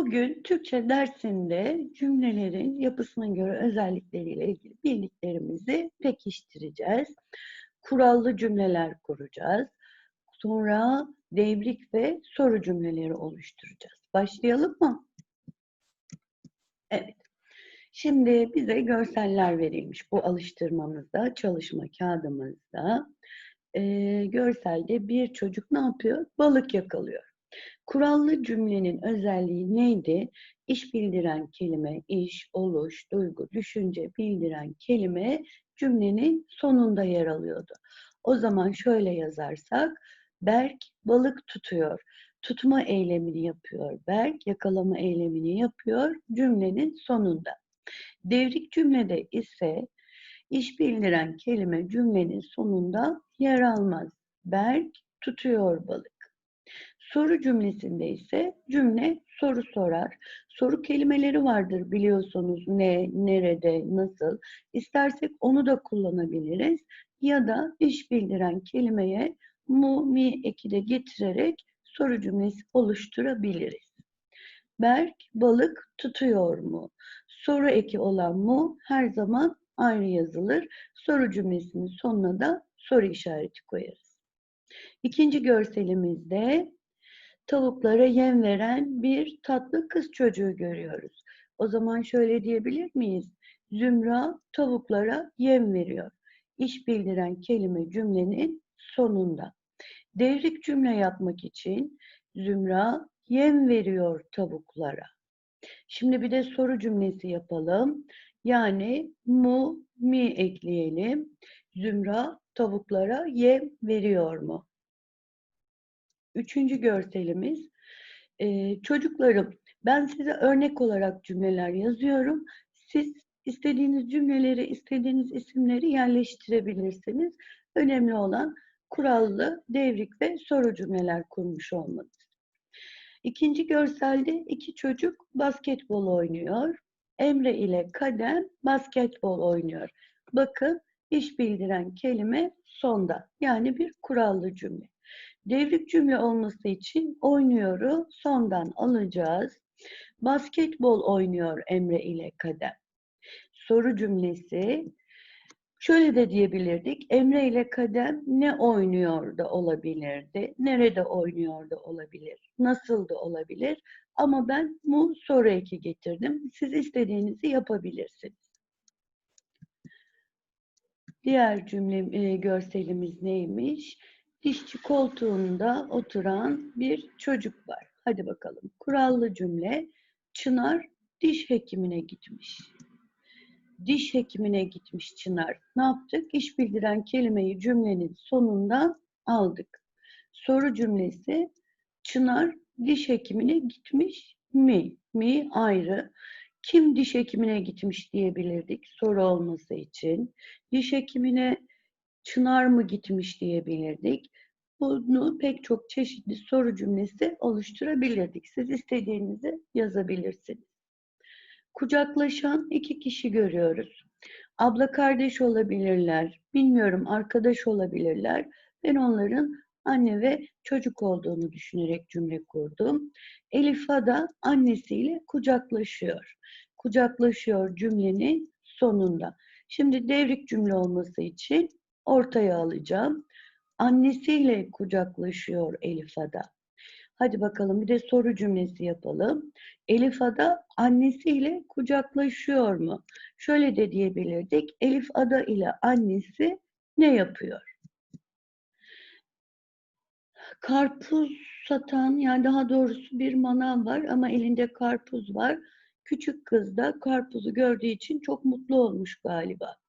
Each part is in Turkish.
Bugün Türkçe dersinde cümlelerin yapısına göre özellikleriyle ilgili bildiklerimizi pekiştireceğiz. Kurallı cümleler kuracağız. Sonra devrik ve soru cümleleri oluşturacağız. Başlayalım mı? Evet. Şimdi bize görseller verilmiş bu alıştırmamızda, çalışma kağıdımızda. Ee, görselde bir çocuk ne yapıyor? Balık yakalıyor. Kurallı cümlenin özelliği neydi? İş bildiren kelime, iş, oluş, duygu, düşünce bildiren kelime cümlenin sonunda yer alıyordu. O zaman şöyle yazarsak, Berk balık tutuyor. Tutma eylemini yapıyor. Berk yakalama eylemini yapıyor cümlenin sonunda. Devrik cümlede ise iş bildiren kelime cümlenin sonunda yer almaz. Berk tutuyor balık. Soru cümlesinde ise cümle soru sorar. Soru kelimeleri vardır biliyorsunuz ne, nerede, nasıl. İstersek onu da kullanabiliriz. Ya da iş bildiren kelimeye mu, mi eki de getirerek soru cümlesi oluşturabiliriz. Berk balık tutuyor mu? Soru eki olan mu her zaman ayrı yazılır. Soru cümlesinin sonuna da soru işareti koyarız. İkinci görselimizde tavuklara yem veren bir tatlı kız çocuğu görüyoruz. O zaman şöyle diyebilir miyiz? Zümra tavuklara yem veriyor. İş bildiren kelime cümlenin sonunda. Devrik cümle yapmak için Zümra yem veriyor tavuklara. Şimdi bir de soru cümlesi yapalım. Yani mu, mi ekleyelim. Zümra tavuklara yem veriyor mu? Üçüncü görselimiz. Ee, çocuklarım, ben size örnek olarak cümleler yazıyorum. Siz istediğiniz cümleleri, istediğiniz isimleri yerleştirebilirsiniz. Önemli olan kurallı, devrik ve soru cümleler kurmuş olmanız. İkinci görselde iki çocuk basketbol oynuyor. Emre ile Kadem basketbol oynuyor. Bakın iş bildiren kelime sonda. Yani bir kurallı cümle. Devrik cümle olması için oynuyoru sondan alacağız. Basketbol oynuyor Emre ile Kadem. Soru cümlesi şöyle de diyebilirdik. Emre ile Kadem ne oynuyor da olabilirdi? Nerede oynuyor da olabilir? Nasıl da olabilir? Ama ben mu soru eki getirdim. Siz istediğinizi yapabilirsiniz. Diğer cümle e, görselimiz neymiş? Dişçi koltuğunda oturan bir çocuk var. Hadi bakalım. Kurallı cümle. Çınar diş hekimine gitmiş. Diş hekimine gitmiş Çınar. Ne yaptık? İş bildiren kelimeyi cümlenin sonundan aldık. Soru cümlesi Çınar diş hekimine gitmiş mi? Mi ayrı. Kim diş hekimine gitmiş diyebilirdik soru olması için. Diş hekimine Çınar mı gitmiş diyebilirdik. Bunu pek çok çeşitli soru cümlesi oluşturabilirdik. Siz istediğinizi yazabilirsiniz. Kucaklaşan iki kişi görüyoruz. Abla kardeş olabilirler, bilmiyorum arkadaş olabilirler. Ben onların anne ve çocuk olduğunu düşünerek cümle kurdum. Elifa da annesiyle kucaklaşıyor. Kucaklaşıyor cümlenin sonunda. Şimdi devrik cümle olması için ortaya alacağım. Annesiyle kucaklaşıyor Elif Ada. Hadi bakalım bir de soru cümlesi yapalım. Elif Ada annesiyle kucaklaşıyor mu? Şöyle de diyebilirdik. Elif Ada ile annesi ne yapıyor? Karpuz satan yani daha doğrusu bir manav var ama elinde karpuz var. Küçük kız da karpuzu gördüğü için çok mutlu olmuş galiba.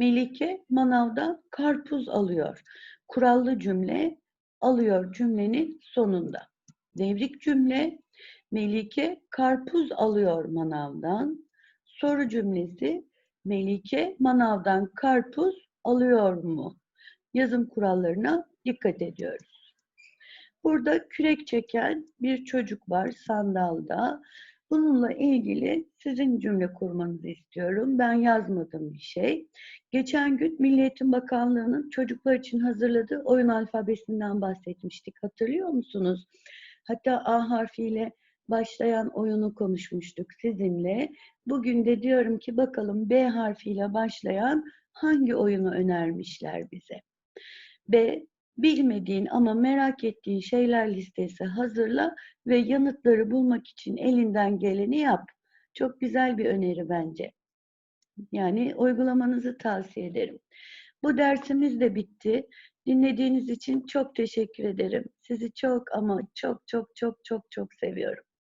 Melike manavdan karpuz alıyor. Kurallı cümle alıyor cümlenin sonunda. Devrik cümle Melike karpuz alıyor manavdan. Soru cümlesi Melike manavdan karpuz alıyor mu? Yazım kurallarına dikkat ediyoruz. Burada kürek çeken bir çocuk var sandalda. Bununla ilgili sizin cümle kurmanızı istiyorum. Ben yazmadım bir şey. Geçen gün Milli Eğitim Bakanlığı'nın çocuklar için hazırladığı oyun alfabesinden bahsetmiştik. Hatırlıyor musunuz? Hatta A harfiyle başlayan oyunu konuşmuştuk sizinle. Bugün de diyorum ki bakalım B harfiyle başlayan hangi oyunu önermişler bize? B. Bilmediğin ama merak ettiğin şeyler listesi hazırla ve yanıtları bulmak için elinden geleni yap. Çok güzel bir öneri bence. Yani uygulamanızı tavsiye ederim. Bu dersimiz de bitti. Dinlediğiniz için çok teşekkür ederim. Sizi çok ama çok çok çok çok çok seviyorum.